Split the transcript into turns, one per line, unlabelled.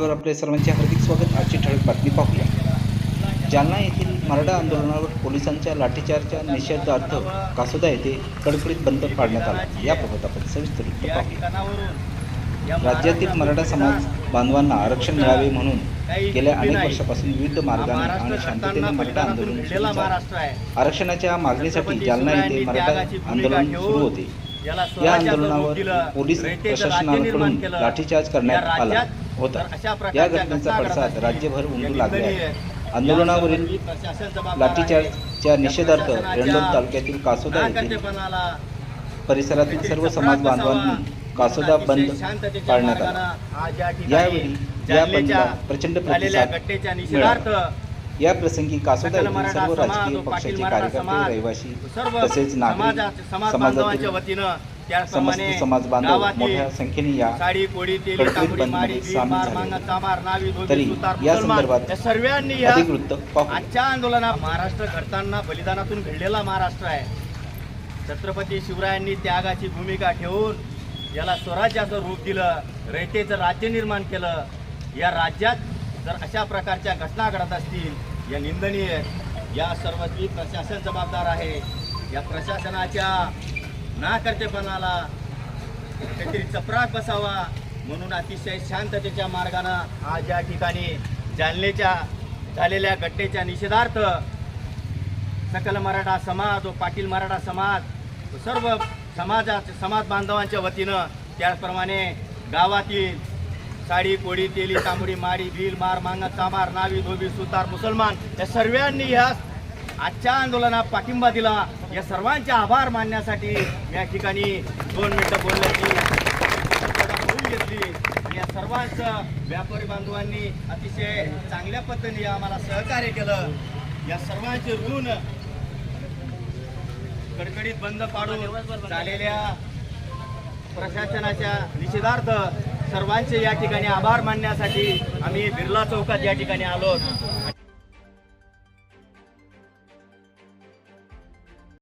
चॅनलवर आपले सर्वांचे हार्दिक स्वागत. आजची ठळक बातमी पाहूया. जालना येथील मराठा आंदोलनावर पोलिसांच्या लाठीचारच्या निषेधार्थ कासोदा येथे कडकडीत बंद पाडण्यात आला. याबाबत आपण सविस्तर पाहूया. राज्यातील मराठा समाज बांधवांना आरक्षण मिळावे म्हणून गेल्या अनेक वर्षापासून विविध मार्गाने आणि शांततेने मराठा आंदोलन आरक्षणाच्या मागणीसाठी जालना येथे मराठा आंदोलन सुरू होते. या आंदोलनावर
दिलं,
पोलीस प्रशासनाकडून. लाठीचार्ज करण्यात आला होता या घटनेचा
घटना
पडसाद राज्यभर उमटू लागले आहे. आंदोलनावरील. लाठीचार्जच्या निषेधार्थ रेंडोर तालुक्यातील कासोदा
नाकर्तेपणाला
परिसरातील सर्व समाज बांधवांनी कासोदा बंद पाळण्यात आला यावेळी या बंदला प्रचंड प्रतिसाद
निषेधार्थ
या प्रसंगी कासोदा येथील सर्व राजकीय पक्षाचे कार्यकर्ते रहिवासी तसेच नागरिक समाजातील समस्त समाज बांधव मोठ्या संख्येने या बंदमध्ये सामील झाले. तरी या संदर्भात
सर्वांनी
अधिक वृत्त
आजच्या आंदोलनात महाराष्ट्र घडताना बलिदानातून घडलेला महाराष्ट्र आहे. छत्रपती शिवरायांनी त्यागाची भूमिका ठेवून याला स्वराज्याचं रूप दिलं रयतेचं राज्य निर्माण केलं. या राज्यात जर अशा प्रकारच्या घटना घडत असतील या निंदनीय या सर्वस्वी प्रशासन जबाबदार आहे या प्रशासनाच्या नाकर्तेपणाला काहीतरी चपराक बसावा म्हणून अतिशय शांततेच्या मार्गानं आज या ठिकाणी जालनेच्या झालेल्या घटनेच्या निषेधार्थ सकल मराठा समाज व पाटील मराठा समाज सर्व समाजाचे समाज बांधवांच्या वतीनं त्याचप्रमाणे गावातील साडी कोडी तेली तांबडी माडी भील मार मांगा चामार नावी धोबी सुतार मुसलमान या सर्वांनी ह्या आजच्या आंदोलनात पाठिंबा दिला. या सर्वांचे आभार मानण्यासाठी या ठिकाणी दोन मिनिटं बोलण्याची घेतली. आणि या सर्वांचं व्यापारी बांधवांनी अतिशय चांगल्या पद्धतीने आम्हाला सहकार्य केलं. या सर्वांचे ऋण कडकडीत बंद पाडून झालेल्या प्रशासनाच्या निषेधार्थ सर्वांचे या ठिकाणी आभार मानण्यासाठी आम्ही बिर्ला चौकात या ठिकाणी आलो